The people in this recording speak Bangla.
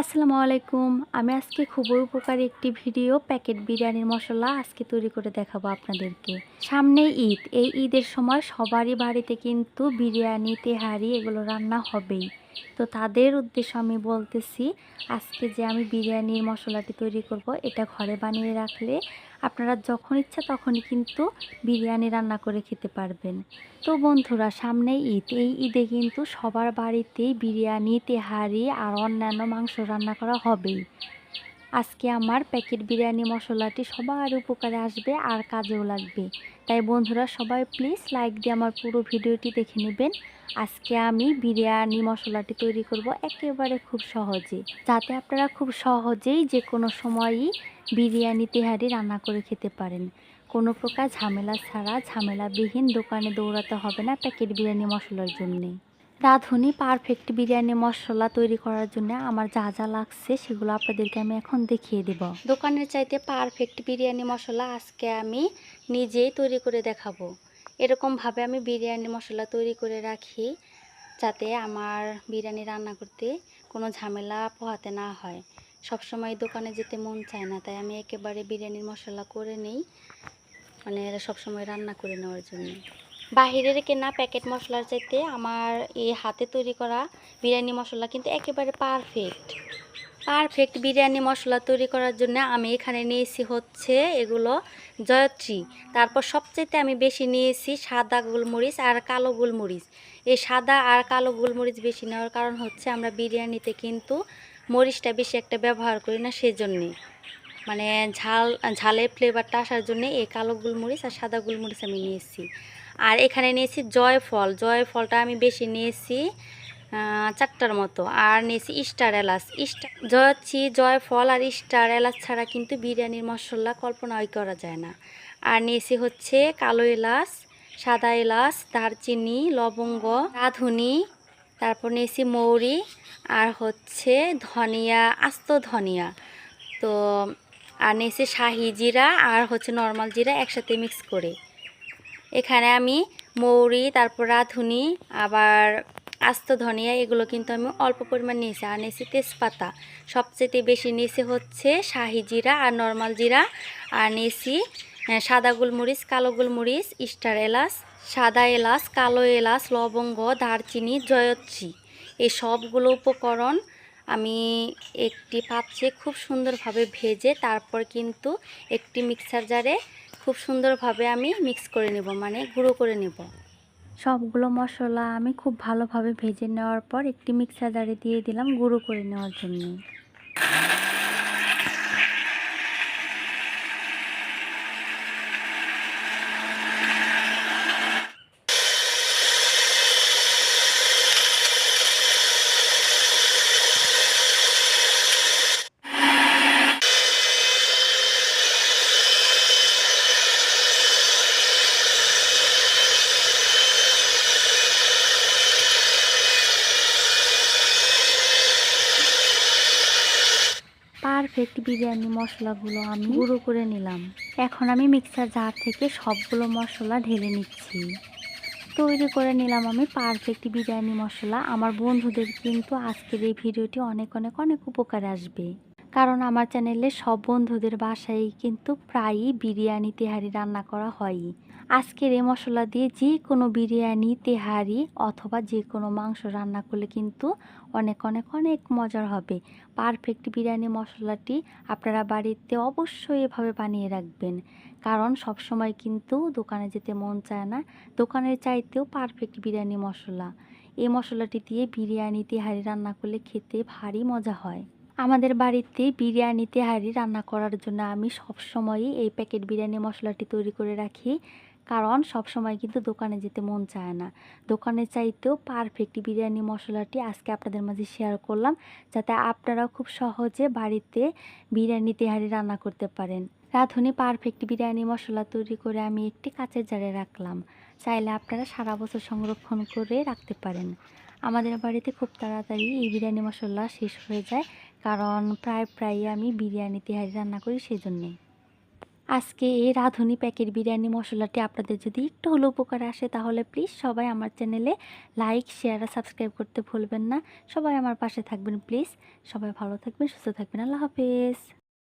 আসসালামু আলাইকুম। আমি আজকে খুবই উপকারী একটি ভিডিও, প্যাকেট বিরিয়ানির মশলা আজকে তৈরি করে দেখাবো আপনাদেরকে। সামনে ঈদ। এই ঈদের সময় সবারই বাড়িতে কিন্তু বিরিয়ানি, তেহারি এগুলো রান্না হবেই। তো তাদের উদ্দেশ্য আমি বলতেছি, আজকে যে আমি বিরিয়ানির মশলাটি তৈরি করব, এটা ঘরে বানিয়ে রাখলে আপনারা যখন ইচ্ছা তখনই কিন্তু বিরিয়ানি রান্না করে খেতে পারবেন। তো বন্ধুরা, সামনে ঈদ, এই ঈদে কিন্তু সবার বাড়িতেই বিরিয়ানি, তেহারি আর অন্যান্য মাংস রান্না করা হবেই। আজকে আমার প্যাকেট বিরিয়ানি মশলাটি সবার উপকারে আসবে আর কাজেও লাগবে। তাই বন্ধুরা সবাই প্লিজ লাইক দিয়ে আমার পুরো ভিডিওটি দেখে নেবেন। আজকে আমি বিরিয়ানি মশলাটি তৈরি করব একেবারে খুব সহজে। যাতে আপনারা খুব সহজেই যে কোনো সময়ই বিরিয়ানি তেহারি রান্না করে খেতে পারেন। কোনো প্রকার ঝামেলা ছাড়া ঝামেলাবিহীন দোকানে দৌড়াতে হবে না প্যাকেট বিরিয়ানি মশলার জন্যে। রাঁধুনি পারফেক্ট বিরিয়ানি মশলা তৈরি করার জন্য আমার যা যা লাগছে সেগুলো আপনাদেরকে আমি এখন দেখিয়ে দেব। দোকানের চাইতে পারফেক্ট বিরিয়ানি মশলা আজকে আমি নিজেই তৈরি করে দেখাবো। এরকমভাবে আমি বিরিয়ানি মশলা তৈরি করে রাখি যাতে আমার বিরিয়ানি রান্না করতে কোনো ঝামেলা পোহাতে না হয়। সবসময় দোকানে যেতে মন চায় না, তাই আমি একেবারে বিরিয়ানির মশলা করে নেই। মানে সবসময় রান্না করে নেওয়ার জন্য। বাহিরের কেনা প্যাকেট মশলার চাইতে আমার এই হাতে তৈরি করা বিরিয়ানি মশলা কিন্তু একেবারে পারফেক্ট পারফেক্ট বিরিয়ানি মশলা তৈরি করার জন্য আমি এখানে নিয়েছি হচ্ছে এগুলো জয়ত্রী। তারপর সবচাইতে আমি বেশি নিয়েছি সাদা গোলমরিচ আর কালো গোলমরিচ। এই সাদা আর কালো গোলমরিচ বেশি নেওয়ার কারণ হচ্ছে আমরা বিরিয়ানিতে কিন্তু মরিচটা বেশি একটা ব্যবহার করি না সেজন্যে। মানে ঝাল, ঝালের ফ্লেভারটা আসার জন্য এই কালো গোলমরিচ আর সাদা গোলমরিচ আমি নিয়েছি। আর এখানে নিয়েছি জয়ফল। জয়ফলটা আমি বেশি নিয়েছি চারটার মতো। আর নিয়েছি স্টার এলাচ। স্টার জয়চি, জয়ফল আর স্টার এলাচ ছাড়া কিন্তু বিরিয়ানির মশলা কল্পনাই করা যায় না। আর নিয়েছি হচ্ছে কালো এলাচ, সাদা এলাচ, দারচিনি, লবঙ্গ, রাঁধুনি, তারপর নিয়েছি মৌরি আর হচ্ছে ধনিয়া, আস্ত ধনিয়া। তো, আর নিয়েছি শাহি জিরা আর হচ্ছে নর্মাল জিরা একসাথে মিক্স করে। এখানে আমি মৌরি, তারপর রাঁধুনি, আবার আস্ত ধনিয়া, এগুলো কিন্তু আমি অল্প পরিমাণ নিয়েছি। আর নিয়েছি তেজপাতা। সবচেয়ে বেশি নিয়েছি হচ্ছে শাহি জিরা আর নর্মাল জিরা। আর নিয়েছি সাদা গোলমরিচ, কালো গোলমরিচ, স্টার এলাচ, সাদা এলাচ, কালো এলাচ, লবঙ্গ, দারচিনি, জয়ত্রী। এই সবগুলো উপকরণ আমি একটি পাত্রে খুব সুন্দরভাবে ভেজে তারপর কিন্তু একটি মিক্সার জারে খুব সুন্দরভাবে আমি মিক্স করে নেব মানে গুঁড়ো করে নেব। সবগুলো মশলা আমি খুব ভালোভাবে ভেজে নেওয়ার পর একটি মিক্সার জারে দিয়ে দিলাম গুঁড়ো করে নেওয়ার জন্য। পারফেক্ট বিরিয়ানি মশলাগুলো আমি গুঁড়ো করে নিলাম। এখন আমি মিক্সার জার থেকে সবগুলো মশলা ঢেলে নিচ্ছি। তৈরি করে নিলাম আমি পারফেক্ট বিরিয়ানি মশলা। আমার বন্ধুদের কিন্তু আজকের এই ভিডিওটি অনেক অনেক অনেক উপকারে আসবে। কারণ আমার চ্যানেলে সব বন্ধুদের বাসায় কিন্তু প্রায়ই বিরিয়ানি তেহারি রান্না করা হয়ই। আজকের এই মশলা দিয়ে যে কোনো বিরিয়ানি, তেহারি অথবা যে কোনো মাংস রান্না করলে কিন্তু অনেক অনেক অনেক মজার হবে। পারফেক্ট বিরিয়ানি মশলাটি আপনারা বাড়িতে অবশ্যই এভাবে বানিয়ে রাখবেন। কারণ সব সময় কিন্তু দোকানে যেতে মন চায় না, দোকানের চাইতেও পারফেক্ট বিরিয়ানি মশলা। এই মশলাটি দিয়ে বিরিয়ানি, তেহারি রান্না করলে খেতে ভারী মজা হয়। আমাদের বাড়িতে বিরিয়ানি, তেহারি রান্না করার জন্য আমি সবসময়ই এই প্যাকেট বিরিয়ানি মশলাটি তৈরি করে রাখি। কারণ সব সময় কিন্তু দোকানে যেতে মন চায় না। দোকানে চাইতেও পারফেক্ট বিরিয়ানি মশলাটি আজকে আপনাদের মাঝে শেয়ার করলাম, যাতে আপনারাও খুব সহজে বাড়িতে বিরিয়ানি তেহারি রান্না করতে পারেন। রাঁধুনি পারফেক্ট বিরিয়ানি মশলা তৈরি করে আমি একটি কাঁচের জারে রাখলাম। চাইলে আপনারা সারা বছর সংরক্ষণ করে রাখতে পারেন। আমাদের বাড়িতে খুব তাড়াতাড়ি এই বিরিয়ানি মশলা শেষ হয়ে যায়, কারণ প্রায় প্রায় আমি বিরিয়ানি তেহারি রান্না করি সেই জন্যে আজকে এই রাঁধুনি প্যাকেট বিরিয়ানি মশলাটি আপনাদের যদি একটু হলো উপকার আসে, তাহলে প্লিজ সবাই আমার চ্যানেলে লাইক শেয়ার আর সাবস্ক্রাইব করতে ভুলবেন না। সবাই আমার পাশে থাকবেন প্লিজ সবাই ভালো থাকবেন, সুস্থ থাকবেন। আল্লাহ হাফেজ।